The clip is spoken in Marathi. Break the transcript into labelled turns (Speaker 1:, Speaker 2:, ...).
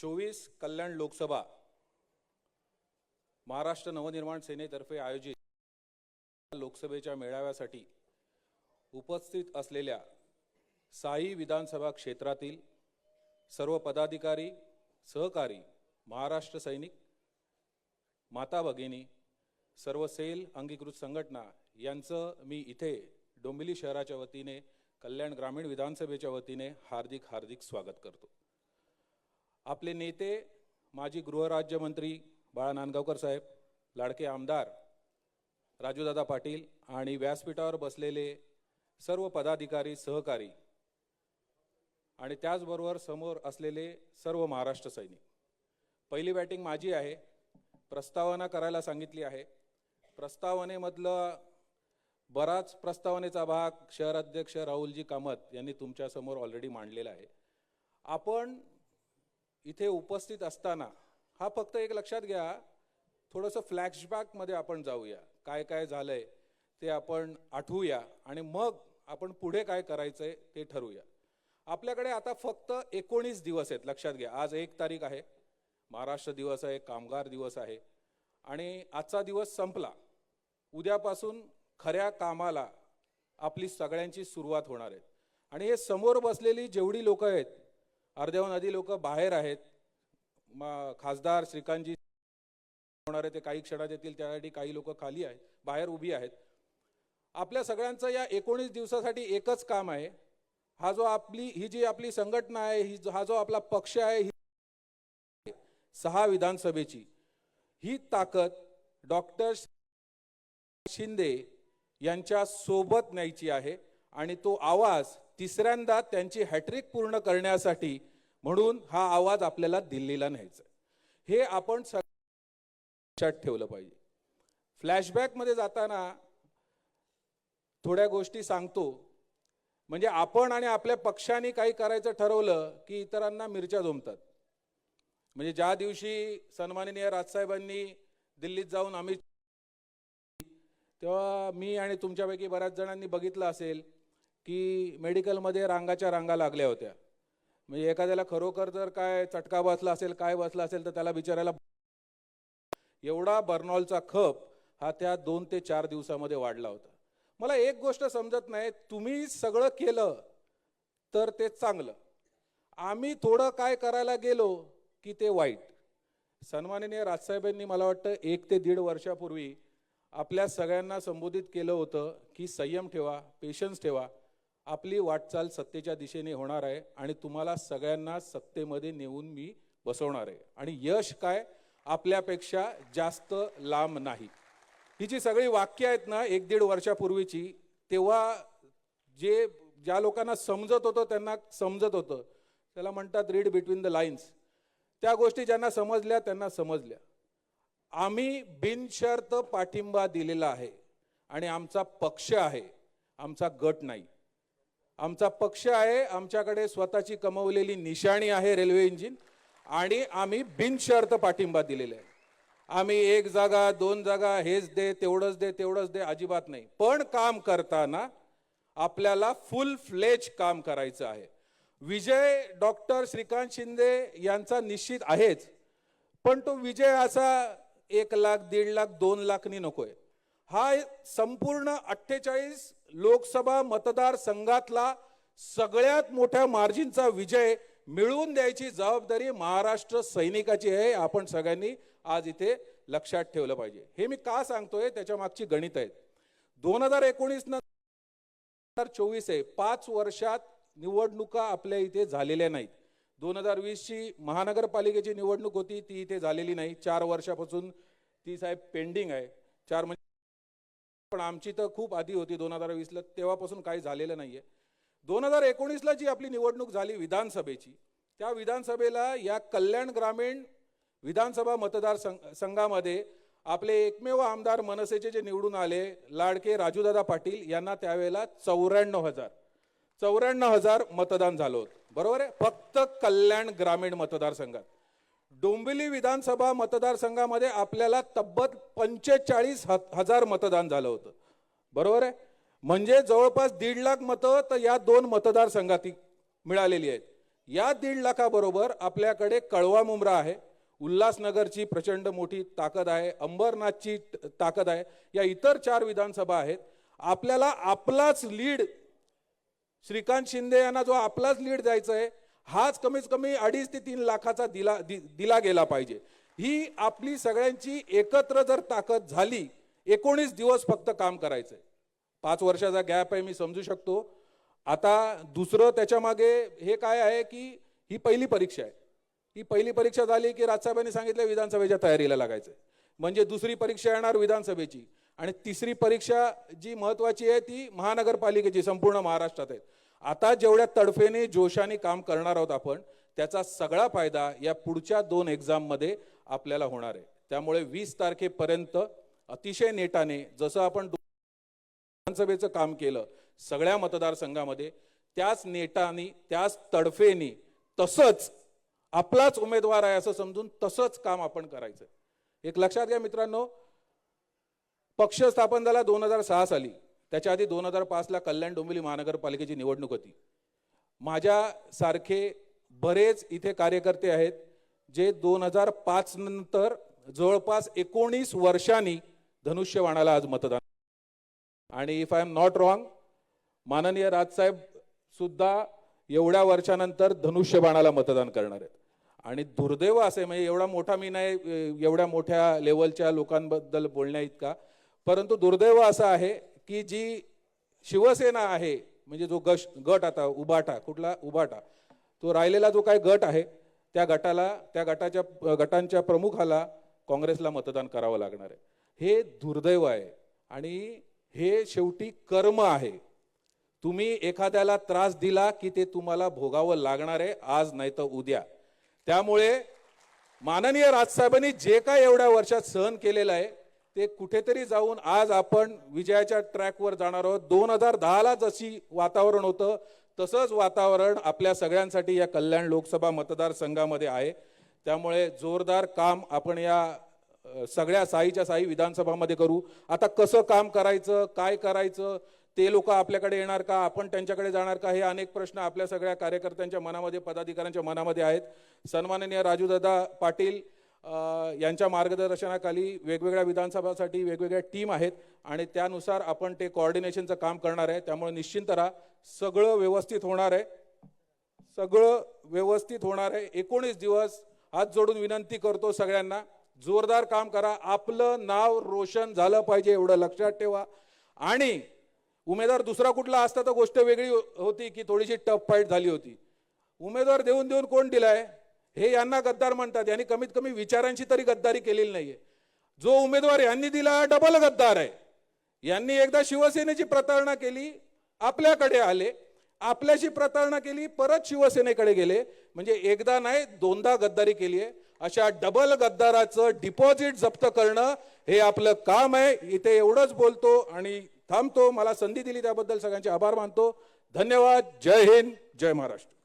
Speaker 1: चोवीस कल्याण लोकसभा महाराष्ट्र नवनिर्माण सेनेतर्फे आयोजित लोकसभेच्या मेळाव्यासाठी उपस्थित असलेल्या साई विधानसभा क्षेत्रातील सर्व पदाधिकारी सहकारी महाराष्ट्र सैनिक माता भगिनी सर्व सेल अंगीकृत संघटना यांचं मी इथे डोंबिवली शहराच्या वतीने कल्याण ग्रामीण विधानसभेच्या वतीने हार्दिक हार्दिक स्वागत करतो. आपले नेते माजी गृहराज्यमंत्री बाळा नांदगावकर साहेब लाडके आमदार राजूदादा पाटील आणि व्यासपीठावर बसलेले सर्व पदाधिकारी सहकारी आणि त्याचबरोबर समोर असलेले सर्व महाराष्ट्र सैनिक. पहिली बॅटिंग माझी आहे. प्रस्तावना करायला सांगितली आहे. प्रस्तावनेमधलं बराच प्रस्तावनेचा भाग शहराध्यक्ष राहुलजी कामत यांनी तुमच्यासमोर ऑलरेडी मांडलेला आहे. आपण इथे उपस्थित असताना हा फक्त एक लक्षात घ्या थोडंसं फ्लॅशबॅकमध्ये आपण जाऊया. काय काय झालंय ते आपण आठवूया आणि मग आपण पुढे काय करायचंय ते ठरवूया. आपल्याकडे आता फक्त एकोणीस दिवस आहेत लक्षात घ्या. आज एक तारीख आहे. महाराष्ट्र दिवस आहे कामगार दिवस आहे. आणि आजचा दिवस संपला. उद्यापासून खऱ्या कामाला आपली सगळ्यांची सुरुवात होणार आहे. आणि हे समोर बसलेली जेवढी लोक आहेत अर्ध्याहून आधी लोक बाहेर आहेत. खासदार श्रीकांतजी होणार आहे ते काही क्षणात येतील त्यासाठी काही लोक खाली आहेत बाहेर उभी आहेत. आपल्या सगळ्यांचं या एकोणीस दिवसासाठी एकच काम आहे. हा जो आपली ही जी आपली संघटना आहे ही हा जो आपला पक्ष आहे ही सहा विधानसभेची ही ताकद डॉक्टर शिंदे यांच्या सोबत न्यायची आहे आणि तो आवाज तिसऱ्यांदा त्यांची हॅट्रिक पूर्ण करण्यासाठी म्हणून हा आवाज आपल्याला दिल्लीला न्यायचा हे आपण सगळ्यात ठेवलं पाहिजे. फ्लॅशबॅकमध्ये जाताना थोड्या गोष्टी सांगतो. म्हणजे आपण आणि आपल्या पक्षाने काही करायचं ठरवलं की इतरांना मिरच्या जोमतात. म्हणजे ज्या दिवशी सन्माननीय राजसाहेबांनी दिल्लीत जाऊन आम्ही तेव्हा मी आणि तुमच्यापैकी बऱ्याच जणांनी बघितलं असेल की मेडिकलमध्ये रांगाच्या रांगा लागल्या होत्या. म्हणजे एखाद्याला खरोखर जर काय चटका बसला असेल काय बसला असेल तर त्याला बिचारायला एवढा बर्नॉलचा खप हा त्या दोन ते चार दिवसामध्ये वाढला होता. मला एक गोष्ट समजत नाही तुम्ही सगळं केलं तर ते चांगलं. आम्ही थोडं काय करायला गेलो की ते वाईट. सन्माननीय राजसाहेबांनी मला वाटतं एक ते दीड वर्षापूर्वी आपल्या सगळ्यांना संबोधित केलं होतं की संयम ठेवा पेशन्स ठेवा. आपली वाटचाल सत्तेच्या दिशेने होणार आहे आणि तुम्हाला सगळ्यांना सत्तेमध्ये नेऊन मी बसवणार आहे. आणि यश काय? आपल्यापेक्षा जास्त लांब नाही. ही जी सगळी वाक्य आहेत ना एक दीड वर्षापूर्वीची तेव्हा जे ज्या लोकांना समजत होतं त्यांना समजत होतं. त्याला म्हणतात रीड बिटवीन द लाईन्स त्या गोष्टी ज्यांना समजल्या त्यांना समजल्या. आम्ही बिनशर्त पाठिंबा दिलेला आहे आणि आमचा पक्ष आहे. आमचा गट नाही. आमचा पक्ष आहे आमच्याकडे स्वतःची कमवलेली निशाणी आहे रेल्वे इंजिन आणि आम्ही बिनशर्त पाठिंबा दिलेला आहे. आम्ही एक जागा दोन जागा हेच दे तेवढंच दे तेवढंच दे अजिबात नाही. पण काम करताना आपल्याला फुल फ्लेज काम करायचं आहे. विजय डॉक्टर श्रीकांत शिंदे यांचा निश्चित आहेच पण तो विजय असा एक लाख दीड लाख दोन लाखनी नकोय. हा संपूर्ण अठ्ठेचाळीस लोकसभा मतदारसंघातला सगळ्यात मोठ्या मार्जिनचा विजय मिळवून द्यायची जबाबदारी महाराष्ट्र सैनिकाची आहे आपण सगळ्यांनी आज इथे लक्षात ठेवलं पाहिजे. हे मी का सांगतोय? त्याच्या मागची गणित आहेत. दोन हजार एकोणीस हजार चोवीस आहे. पाच वर्षात निवडणुका आपल्या इथे झालेल्या नाहीत. दोन हजार वीसची महानगरपालिकेची निवडणूक होती ती इथे झालेली नाही. चार वर्षापासून ती साहेब पेंडिंग आहे. चार म्हणजे पण आमची तर खूप आधी होती दोन हजार वीसला तेव्हापासून काही झालेलं नाहीये. दोन हजार एकोणीसला जी आपली निवडणूक झाली विधानसभेची त्या विधानसभेला या कल्याण ग्रामीण विधानसभा मतदार संघ- संघामध्ये आपले एकमेव आमदार मनसेचे जे निवडून आले लाडके राजूदादा पाटील यांना त्यावेळेला चौऱ्याण्णव हजार चौऱ्याण्णव हजार मतदान झालं होतं. बरोबर आहे? फक्त कल्याण ग्रामीण मतदारसंघात. डोंबिवली विधानसभा मतदारसंघामध्ये आपल्याला तब्बल पंचेचाळीस हजार मतदान झालं होतं. बरोबर आहे? म्हणजे जवळपास दीड लाख मतं तर या दोन मतदारसंघात मिळालेली आहेत. या दीड लाखाबरोबर आपल्याकडे कळवा मुंब्रा आहे उल्हासनगरची प्रचंड मोठी ताकद आहे अंबरनाथची ताकद आहे या इतर चार विधानसभा आहेत. आपल्याला आपलाच लीड श्रीकांत शिंदे यांना जो आपलाच लीड द्यायचा आहे हाच कमीत कमी अडीच ते तीन लाखाचा दिला दि- दिला गेला पाहिजे. ही आपली सगळ्यांची एकत्र जर ताकद झाली एकोणीस दिवस फक्त काम करायचंय. पाच वर्षाचा गॅप आहे मी समजू शकतो. आता दुसरं त्याच्यामागे हे काय आहे की ही पहिली परीक्षा आहे. ही पहिली परीक्षा झाली की राजसाहेबांनी सांगितलं विधानसभेच्या तयारीला लागायचं म्हणजे दुसरी परीक्षा येणार विधानसभेची. आणि तिसरी परीक्षा जी महत्वाची आहे ती महानगरपालिकेची संपूर्ण महाराष्ट्रात आहे. आता जेवढ्या तडफेने जोशाने काम करणार आहोत आपण त्याचा सगळा फायदा या पुढच्या दोन एक्झाममध्ये आपल्याला होणार आहे. त्यामुळे वीस तारखेपर्यंत अतिशय नेटाने जसं आपण विधानसभेचं काम केलं सगळ्या मतदारसंघामध्ये त्याच नेटानी त्याच तडफेनी तसंच आपलाच उमेदवार आहे असं समजून तसंच काम आपण करायचं एक लक्षात घ्या मित्रांनो पक्ष स्थापन झाला दोन हजार सहा साली. त्याच्या आधी दोन हजार पाचला कल्याण डोंबिवली महानगरपालिकेची निवडणूक होती. माझ्यासारखे बरेच इथे कार्यकर्ते आहेत जे दोन हजार पाच नंतर जवळपास एकोणीस वर्षांनी धनुष्यबाणाला आज मतदान आणि if I am not wrong माननीय राजसाहेब सुद्धा एवढ्या वर्षानंतर धनुष्यबाणाला मतदान करणार आहेत. आणि दुर्दैव असे म्हणजे एवढा मोठा मी नाही एवढ्या मोठ्या लेवलच्या लोकांबद्दल बोलण्या इतका परंतु दुर्दैव असं आहे की जी शिवसेना आहे म्हणजे जो गश गट आता उबाटा कुठला? उबाटा. तो राहिलेला जो काय गट आहे त्या गटाला त्या गटाच्या गटांच्या प्रमुखाला काँग्रेसला मतदान करावं लागणार आहे. हे दुर्दैव आहे. आणि हे शेवटी कर्म आहे. तुम्ही एखाद्याला त्रास दिला की ते तुम्हाला भोगावं लागणार आहे आज नाही तर उद्या. त्यामुळे माननीय राजसाहेबांनी जे काय एवढ्या वर्षात सहन केलेलं आहे ते कुठेतरी जाऊन आज आपण विजयाच्या ट्रॅकवर जाणार आहोत. दोन हजार दहाला जशी वातावरण होतं तसंच वातावरण आपल्या सगळ्यांसाठी या कल्याण लोकसभा मतदारसंघामध्ये आहे. त्यामुळे जोरदार काम आपण या सगळ्या साईच्या साई विधानसभामध्ये करू. आता कसं काम करायचं काय करायचं ते लोक आपल्याकडे येणार का आपण त्यांच्याकडे जाणार का हे अनेक प्रश्न आपल्या सगळ्या कार्यकर्त्यांच्या मनामध्ये पदाधिकाऱ्यांच्या मनामध्ये आहेत. सन्माननीय राजूदादा पाटील यांच्या मार्गदर्शनाखाली वेगवेगळ्या विधानसभासाठी वेगवेगळ्या टीम आहेत आणि त्यानुसार आपण ते कॉर्डिनेशनचं काम करणार आहे. त्यामुळे निश्चिंत राहा. सगळं व्यवस्थित होणार आहे. सगळं व्यवस्थित होणार आहे. एकोणीस दिवस हात जोडून विनंती करतो सगळ्यांना जोरदार काम करा. आपलं नाव रोशन झालं पाहिजे एवढं लक्षात ठेवा. आणि उमेदवार दुसरा कुठला असता तर गोष्ट वेगळी होती की थोडीशी टफ फाईट झाली होती. उमेदवार देऊन देऊन कोण दिलाय? हे यांना गद्दार म्हणतात. यांनी कमीत कमी विचारांची तरी गद्दारी केलेली नाहीये. जो उमेदवार यांनी दिला डबल गद्दार आहे. यांनी एकदा शिवसेनेची प्रतारणा केली आपल्याकडे आले. आपल्याशी प्रतारणा केली परत शिवसेनेकडे गेले. म्हणजे एकदा नाही दोनदा गद्दारी केली आहे. अशा डबल गद्दाराचं डिपॉझिट जप्त करणं हे आपलं काम आहे. इथे एवढंच बोलतो आणि थांबतो. मला संधी दिली त्याबद्दल सगळ्यांचे आभार मानतो. धन्यवाद. जय हिंद. जय महाराष्ट्र.